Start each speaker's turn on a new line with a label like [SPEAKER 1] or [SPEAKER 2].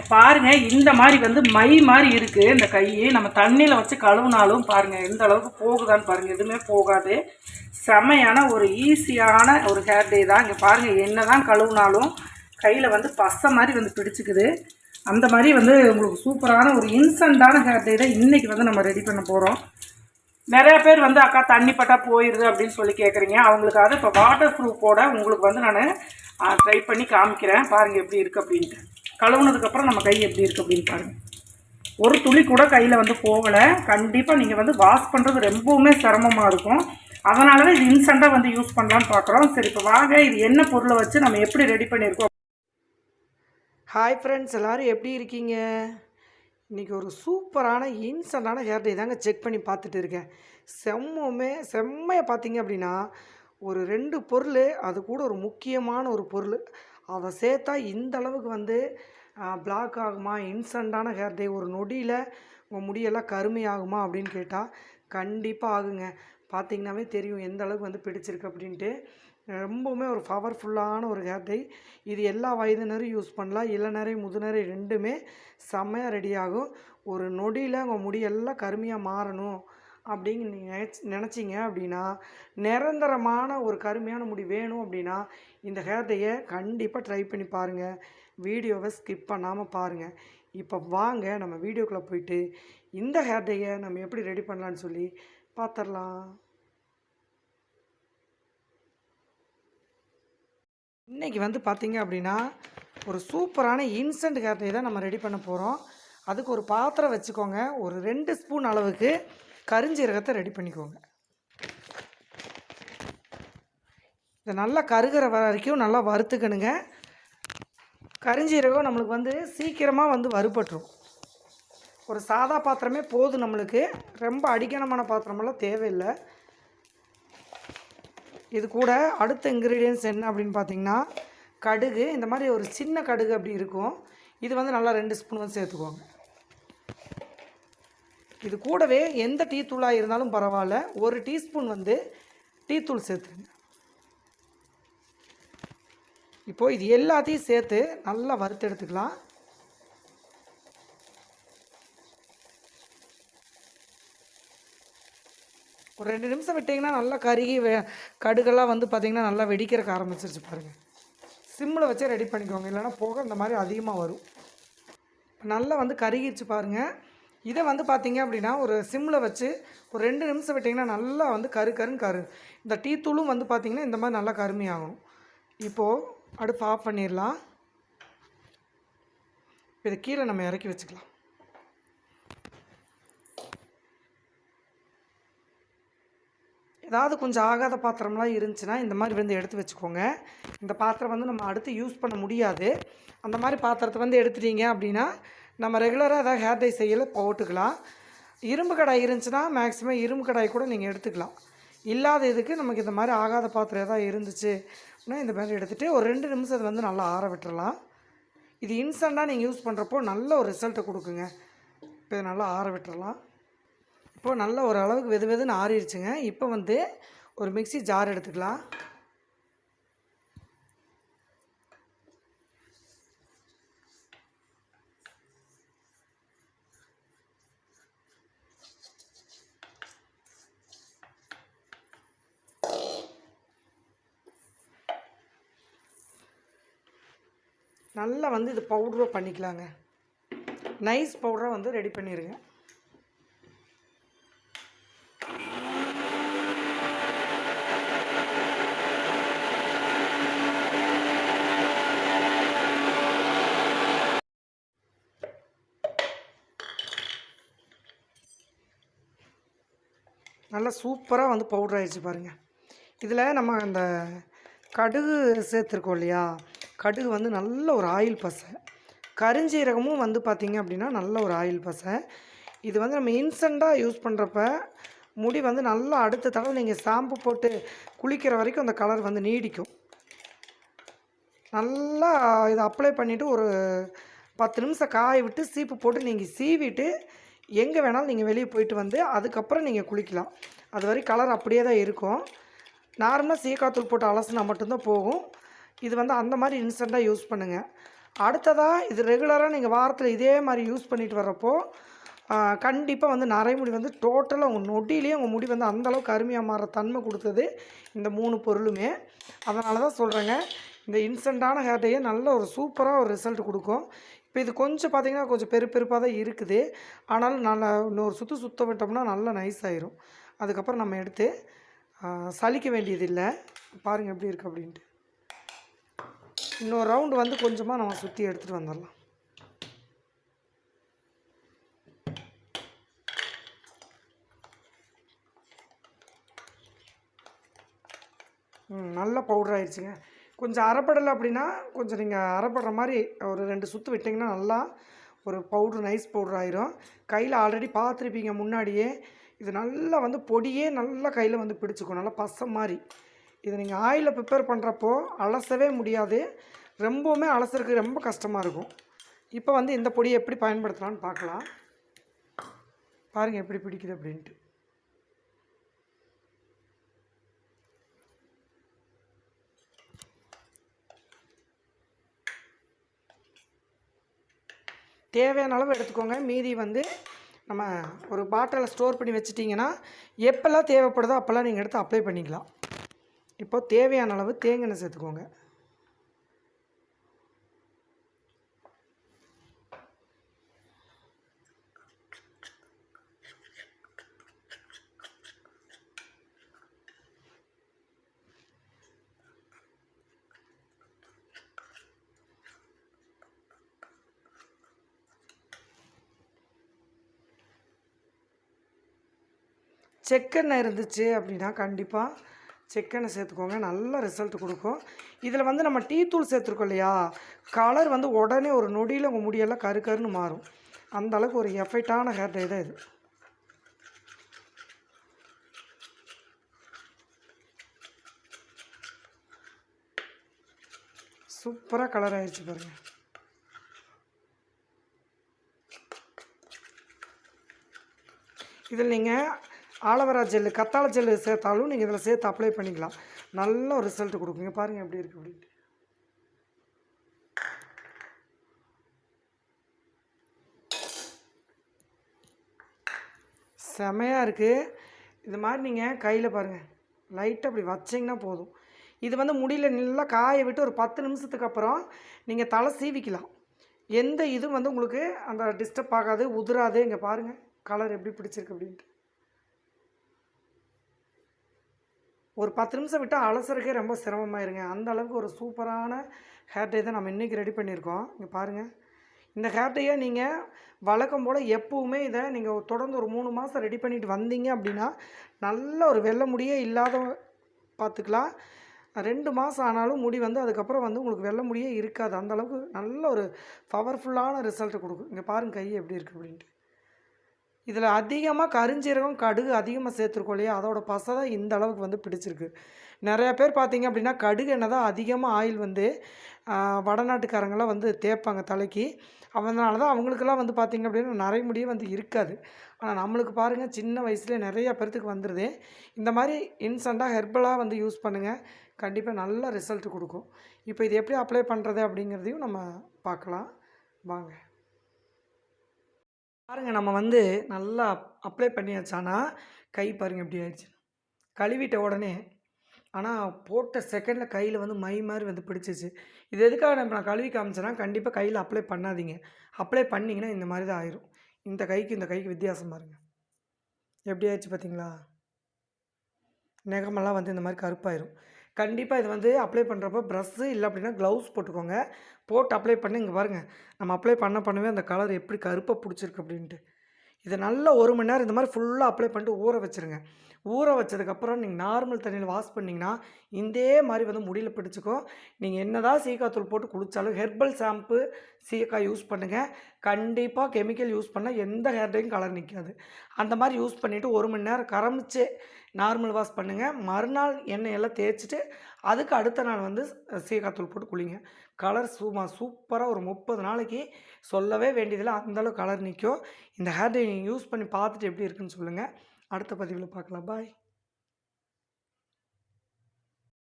[SPEAKER 1] இப்போ இந்த மாதிரி வந்து மை மாதிரி இருக்குது இந்த கை நம்ம தண்ணியில் வச்சு கழுவுனாலும் பாருங்கள் எந்த அளவுக்கு போகுதான்னு பாருங்கள் எதுவுமே போகாது. செமையான ஒரு ஈஸியான ஒரு ஹேர் டே தான். இங்கே பாருங்கள் என்ன தான் கழுவுனாலும் கையில் வந்து பசை மாதிரி வந்து பிடிச்சிக்குது. அந்த மாதிரி வந்து உங்களுக்கு சூப்பரான ஒரு இன்ஸ்டண்ட்டான ஹேர் டே தான் இன்றைக்கி வந்து நம்ம ரெடி பண்ண போகிறோம் நிறைய பேர் வந்து அக்கா தண்ணி பட்டா போயிடுது அப்படின்னு சொல்லி கேட்குறீங்க அவங்களுக்காக இப்போ வாட்டர் ப்ரூஃபோட உங்களுக்கு வந்து நான் ட்ரை பண்ணி காமிக்கிறேன். பாருங்கள் எப்படி இருக்குது அப்படின்ட்டு. கழுவுனதுக்கப்புறம் நம்ம கை எப்படி இருக்குது அப்படின்னு பாருங்கள் ஒரு துளி கூட கையில் வந்து போகலை. கண்டிப்பாக நீங்கள் வந்து வாஷ் பண்ணுறது ரொம்பவுமே சிரமமாக இருக்கும். அதனால தான் இது இன்ஸ்டண்ட்டாக வந்து யூஸ் பண்ணலான்னு பார்க்குறோம் சரி இப்போ வாங்க. இது என்ன பொருளை வச்சு நம்ம எப்படி ரெடி பண்ணியிருக்கோம்? ஹாய் ஃப்ரெண்ட்ஸ் எல்லோரும் எப்படி இருக்கீங்க? இன்றைக்கி ஒரு சூப்பரான இன்ஸ்டண்ட்டான ஹேர் டே தாங்க செக் பண்ணி பார்த்துட்டு இருக்கேன். செம்மமே செம்மையை பார்த்தீங்க அப்படின்னா ஒரு ரெண்டு பொருள் அது கூட ஒரு முக்கியமான ஒரு பொருள். அதை சேர்த்தா இந்த அளவுக்கு வந்து பிளாக் ஆகுமா? இன்ஸ்டண்ட்டான ஹேர் டே ஒரு நொடியில் உங்கள் முடியெல்லாம் கருமையாகுமா அப்படின்னு கேட்டால் கண்டிப்பாக ஆகுங்க. பார்த்தீங்கன்னாவே தெரியும் எந்த அளவுக்கு வந்து பிடிச்சிருக்கு அப்படின்ட்டு. ரொம்பவுமே ஒரு பவர்ஃபுல்லான ஒரு ஹேர் டை இது எல்லா வயதினரும் யூஸ் பண்ணலாம். இளநரை முதுநரை ரெண்டுமே செம்மையாக ரெடி ஆகும். ஒரு நொடியில் உங்கள் முடியெல்லாம் கருமையாக மாறணும். அப்படின்னு நீங்கள் நினச்சி நினச்சிங்க அப்படின்னா நிரந்தரமான ஒரு கருமையான முடி வேணும் அப்படின்னா இந்த ஹேர் டையை கண்டிப்பாக ட்ரை பண்ணி பாருங்கள் வீடியோவை ஸ்கிப் பண்ணாமல் பாருங்கள் இப்போ வாங்க நம்ம வீடியோக்குள்ளே போயிட்டு இந்த ஹேர் டையை நம்ம எப்படி ரெடி பண்ணலான்னு சொல்லி பார்த்துடலாம் இன்றைக்கி வந்து பார்த்திங்க அப்படின்னா ஒரு சூப்பரான இன்ஸ்டன்ட் ஹேர் டை தான் நம்ம ரெடி பண்ண போகிறோம் அதுக்கு ஒரு பாத்திரம் வச்சுக்கோங்க. ஒரு ரெண்டு ஸ்பூன் அளவுக்கு கருஞ்சீரகத்தை ரெடி பண்ணிக்கோங்க. இதை நல்லா கருகிற வரைக்கும் நல்லா வறுத்துக்கணுங்க. கருஞ்சீரகம் நம்மளுக்கு வந்து சீக்கிரமாக வந்து வறுபட்டுரும். ஒரு சாதா பாத்திரமே போதும் நம்மளுக்கு. ரொம்ப அடிக்கணமான பாத்திரமெல்லாம் தேவையில்லை. இது கூட அடுத்த இன்க்ரீடியன்ஸ் என்ன அப்படின்னு பார்த்தீங்கன்னா கடுகு. இந்த மாதிரி ஒரு சின்ன கடுகு அப்படி இருக்கும். இது வந்து நல்லா ரெண்டு ஸ்பூன் வந்து சேர்த்துக்கோங்க. இது கூடவே எந்த டீ தூளாக இருந்தாலும் பரவாயில்ல. ஒரு டீஸ்பூன் வந்து டீ தூள் சேர்த்துருங்க. இப்போது இது எல்லாத்தையும் சேர்த்து நல்லா வறுத்து எடுத்துக்கலாம். ஒரு ரெண்டு நிமிஷம் விட்டிங்கன்னா நல்லா கருகி வெ கடுகெல்லாம் வந்து பார்த்திங்கன்னா நல்லா வெடிக்கிறக்கு ஆரம்பிச்சிருச்சு பாருங்கள் சிம்மில் வச்சே ரெடி பண்ணிக்கோங்க. இல்லைன்னா புகை இந்த மாதிரி அதிகமாக வரும். நல்லா வந்து கருகிடுச்சு பாருங்கள் இதை வந்து பார்த்திங்க அப்படின்னா ஒரு சிம்மில் வச்சு ஒரு ரெண்டு நிமிஷம் விட்டிங்கன்னா நல்லா வந்து கரு கருன்னு கரு. இந்த டீ தூளும் வந்து பார்த்திங்கன்னா இந்த மாதிரி நல்லா கருமையாகும் இப்போது அடுப்பு ஆஃப் பண்ணிடலாம். இதை கீழே நம்ம இறக்கி வச்சுக்கலாம். ஏதாவது கொஞ்சம் ஆகாத பாத்திரம்லாம் இருந்துச்சுன்னா இந்த மாதிரி வந்து எடுத்து வச்சுக்கோங்க. இந்த பாத்திரம் வந்து நம்ம அடுத்து யூஸ் பண்ண முடியாது. அந்த மாதிரி பாத்திரத்தை வந்து எடுத்துட்டீங்க அப்படின்னா நம்ம ரெகுலராக ஏதாவது ஹேர் டை செய்யலை போட்டுக்கலாம். இரும்பு கடாய் இருந்துச்சுன்னா மேக்ஸிமம் இரும்பு கடாய் கூட நீங்கள் எடுத்துக்கலாம். இல்லாத இதுக்கு நமக்கு இந்த மாதிரி ஆகாத பாத்திரம் ஏதாவது இருந்துச்சு அப்படின்னா இந்த மாதிரி எடுத்துகிட்டு ஒரு ரெண்டு நிமிஷம் அது வந்து நல்லா ஆற விட்டுறலாம். இது இன்ஸ்டண்ட்டாக நீங்கள் யூஸ் பண்ணுறப்போ நல்ல ஒரு ரிசல்ட்டை கொடுக்குங்க. இப்போ நல்லா ஆற விட்டுறலாம். இப்போது நல்ல ஒரு அளவுக்கு வெது வெதுன்னு ஆறிடுச்சுங்க. இப்போ வந்து ஒரு மிக்ஸி ஜார் எடுத்துக்கலாம். நல்லா வந்து இது பவுடரும் பண்ணிக்கலாங்க. நைஸ் பவுடராக வந்து ரெடி பண்ணிடுங்க நல்லா சூப்பராக வந்து பவுடர் ஆகிடுச்சு பாருங்கள் இதில் நம்ம அந்த கடுகு சேர்த்துருக்கோம் இல்லையா? கடுகு வந்து நல்ல ஒரு ஆயில் பசை. கருஞ்சீரகமும் வந்து பார்த்திங்க அப்படின்னா நல்ல ஒரு ஆயில் பசை. இது வந்து நம்ம இன்ஸ்டண்ட்டாக யூஸ் பண்ணுறப்ப முடி வந்து நல்லா அடுத்த தடவை நீங்கள் ஷாம்பு போட்டு குளிக்கிற வரைக்கும் அந்த கலர் வந்து நீடிக்கும். நல்லா இதை அப்ளை பண்ணிவிட்டு ஒரு பத்து நிமிஷம் காய விட்டு சீப்பு போட்டு நீங்கள் சீவிட்டு எங்கே வேணாலும் நீங்கள் வெளியே போயிட்டு வந்து அதுக்கப்புறம் நீங்கள் குளிக்கலாம். அது வரை கலர் அப்படியே தான் இருக்கும். நார்மலாக சீக்காத்தூள் போட்டு அலசினா மட்டும்தான் போகும். இது வந்து அந்த மாதிரி இன்ஸ்டண்ட்டாக யூஸ் பண்ணுங்கள்
[SPEAKER 2] அடுத்ததாக இது ரெகுலராக நீங்கள் வாரத்தில் இதே மாதிரி யூஸ் பண்ணிட்டு வர்றப்போ கண்டிப்பாக வந்து நரைமுடி வந்து டோட்டலாக உங்கள் நொடியிலேயே உங்கள் முடி வந்து அந்தளவுக்கு அருமையாக மாற தன்மை கொடுத்தது இந்த மூணு பொருளுமே. அதனால தான் சொல்கிறேங்க இந்த இன்ஸ்டண்ட்டான ஹேர் டையே நல்ல ஒரு சூப்பராக ஒரு ரிசல்ட் கொடுக்கும். இப்போ இது கொஞ்சம் பார்த்திங்கன்னா கொஞ்சம் பெரு பெருப்பாக தான் இருக்குது. ஆனாலும் நல்லா இன்னொரு சுற்று சுத்த விட்டோம்னா நல்லா நைஸ் ஆயிரும். அதுக்கப்புறம் நம்ம எடுத்து சலிக்க வேண்டியதில்லை. பாருங்கள் எப்படி இருக்குது அப்படின்ட்டு. இன்னொரு ரவுண்டு வந்து கொஞ்சமாக நம்ம சுற்றி எடுத்துகிட்டு வந்துடலாம். ம் நல்ல பவுடர் ஆயிடுச்சுங்க கொஞ்சம் அரைப்படலை அப்படின்னா கொஞ்சம் நீங்கள் அரைப்படுற மாதிரி ஒரு ரெண்டு சுற்று விட்டிங்கன்னா நல்லா ஒரு பவுட்ரு நைஸ் பவுடர் ஆயிரும். கையில் ஆல்ரெடி பார்த்துருப்பீங்க முன்னாடியே. இது நல்லா வந்து பொடியே நல்லா கையில் வந்து பிடிச்சிக்கும். நல்லா பசம் மாதிரி. இதை நீங்கள் ஆயிலில் ப்ரிப்பேர் பண்ணுறப்போ அலசவே முடியாது. ரொம்பவுமே அலசறதுக்கு ரொம்ப கஷ்டமாக இருக்கும். இப்போ வந்து இந்த பொடியை எப்படி பயன்படுத்தலாம்னு பார்க்கலாம். பாருங்கள் எப்படி பிடிக்குது அப்படின்ட்டு. தேவையான அளவு எடுத்துக்கோங்க. மீதி வந்து நம்ம ஒரு பாட்டிலில் ஸ்டோர் பண்ணி வச்சிட்டிங்கன்னா எப்போல்லாம் தேவைப்படுதோ அப்போல்லாம் நீங்கள் எடுத்து அப்ளை பண்ணிக்கலாம். இப்போ தேவையான அளவு தேங்காய் சேர்த்துக்கோங்க. செக்கெண்ணெய் இருந்துச்சு அப்படின்னா கண்டிப்பாக சிக்கனை சேர்த்துக்கோங்க நல்ல ரிசல்ட் கொடுக்கும். இதில் வந்து நம்ம டீ தூள் சேர்த்துருக்கோம் இல்லையா? கலர் வந்து உடனே ஒரு நொடியில் உங்கள் முடியெல்லாம் கரு கருன்னு மாறும். அந்த அளவுக்கு ஒரு எஃபெக்டான ஹேர் டை தான் இது. சூப்பராக கலர் ஆயிடுச்சு பாருங்கள் இதில் நீங்கள் ஆலவரா ஜெல்லு கத்தாழை ஜெல்லு சேர்த்தாலும் நீங்கள் இதில் சேர்த்து அப்ளை பண்ணிக்கலாம். நல்ல ஒரு ரிசல்ட் கொடுக்குங்க பாருங்கள் எப்படி இருக்குது அப்படின்ட்டு. செமையாக இருக்குது இது மாதிரி நீங்கள் கையில் பாருங்கள் லைட்டாக அப்படி வச்சிங்கன்னா போதும். இது வந்து முடியல நல்லா காய விட்டு ஒரு பத்து நிமிஷத்துக்கு அப்புறம் நீங்கள் தலை சீவிக்கலாம். எந்த இதுவும் வந்து உங்களுக்கு அந்த டிஸ்டர்ப் ஆகாது உதிராது. இங்கே பாருங்கள் கலர் எப்படி பிடிச்சிருக்கு அப்படின்ட்டு. ஒரு பத்து நிமிஷம் விட்டால் அலசறக்கே ரொம்ப சிரமமாயிருங்க. அந்த அளவுக்கு ஒரு சூப்பரான ஹேர் டை தான் நம்ம இன்றைக்கி ரெடி பண்ணியிருக்கோம். இங்கே பாருங்கள் இந்த ஹேர் டையை நீங்கள் வழக்கம் போல் எப்போவுமே இதை நீங்கள் தொடர்ந்து ஒரு மூணு மாதம் ரெடி பண்ணிட்டு வந்தீங்க அப்படின்னா நல்ல ஒரு வெள்ளை முடியே இல்லாத பார்த்துக்கலாம். ரெண்டு மாதம் ஆனாலும் முடி வந்து அதுக்கப்புறம் வந்து உங்களுக்கு வெள்ள முடியே இருக்காது. அந்தளவுக்கு நல்ல ஒரு பவர்ஃபுல்லான ரிசல்ட் கொடுக்கும். இங்கே பாருங்கள் கை எப்படி இருக்குது அப்படின்ட்டு. இதில் அதிகமாக கருஞ்சீரகம் கடுகு அதிகமாக சேர்த்துருக்கோம் இல்லையா? அதோட பசை தான் இந்த அளவுக்கு வந்து பிடிச்சிருக்கு. நிறையா பேர் பார்த்தீங்க அப்படின்னா கடுகு எண்ணெய் தான் அதிகமாக ஆயில் வந்து வடநாட்டுக்காரங்களாம் வந்து தேய்ப்பாங்க தலைக்கு. அதனால தான் அவங்களுக்கெல்லாம் வந்து பார்த்திங்க அப்படின்னா நிறைய முடியே வந்து இருக்காது. ஆனால் நம்மளுக்கு பாருங்கள் சின்ன வயசுலேயே நிறையா பேர்த்துக்கு வந்துடுது இந்த மாதிரி இன்ஸ்டண்ட்டாக ஹெர்பலாக வந்து யூஸ் பண்ணுங்கள் கண்டிப்பாக நல்ல ரிசல்ட் கொடுக்கும். இப்போ இது எப்படி அப்ளை பண்ணுறது அப்படிங்கிறதையும் நம்ம பார்க்கலாம். வாங்க. பாருங்கள் நம்ம வந்து நல்லா அப்ளை பண்ணியாச்சானா கை பாருங்கள் எப்படி ஆயிடுச்சு. கழுவிட்ட உடனே ஆனால் போட்ட செகண்டில் கையில் வந்து மை மாதிரி வந்து பிடிச்சிச்சு. இது எதுக்காக நம்ம நான் கழுவி காமிச்சேன்னா கண்டிப்பாக கையில் அப்ளை பண்ணாதீங்க. அப்ளை பண்ணிங்கன்னா இந்த மாதிரி தான் ஆயிரும். இந்த கைக்கு இந்த கைக்கு வித்தியாசம் பாருங்கள் எப்படி ஆயிடுச்சு பார்த்தீங்களா நெகமெல்லாம் வந்து இந்த மாதிரி கருப்பாயிரும். கண்டிப்பாக இது வந்து அப்ளை பண்ணுறப்போ ப்ரஷ்ஷு இல்லை அப்படின்னா க்ளவுஸ் போட்டுக்கோங்க. போட்டு அப்ளை பண்ணி இங்கே பாருங்கள் நம்ம அப்ளை பண்ண பண்ணவே அந்த கலர் எப்படி கருப்பாக பிடிச்சிருக்கு அப்படின்ட்டு. இதை நல்லா ஒரு மணி நேரம் இந்த மாதிரி ஃபுல்லாக அப்ளை பண்ணிட்டு ஊற வச்சுருங்க. ஊற வச்சதுக்கப்புறம் நீங்கள் நார்மல் தண்ணியில் வாஷ் பண்ணிங்கன்னா இதே மாதிரி வந்து முடியல பிடிச்சிக்கும். நீங்கள் என்ன தான் சீக்காத்தூள் போட்டு குளித்தாலும் ஹெர்பல் ஷாம்பு சீக்காய் யூஸ் பண்ணுங்கள் கண்டிப்பாக கெமிக்கல் யூஸ் பண்ணால் எந்த ஹேர் டையும் கலர் நிற்காது அந்த மாதிரி யூஸ் பண்ணிவிட்டு ஒரு மணி நேரம் கரமிச்சு நார்மல் வாஷ் பண்ணுங்கள் மறுநாள் எண்ணெய் எல்லாம் தேய்ச்சிட்டு அதுக்கு அடுத்த நாள் வந்து சீக்காத்தூள் போட்டு குளிங்க. கலர் சும்மா சூப்பராக ஒரு முப்பது நாளைக்கு சொல்லவே வேண்டியதில்லை. அந்தளவு கலர் நிற்கும் இந்த ஹேர் டை நீங்கள் யூஸ் பண்ணி பார்த்துட்டு எப்படி இருக்குன்னு சொல்லுங்கள் அடுத்த பதிவில் பார்க்கலாம். பாய்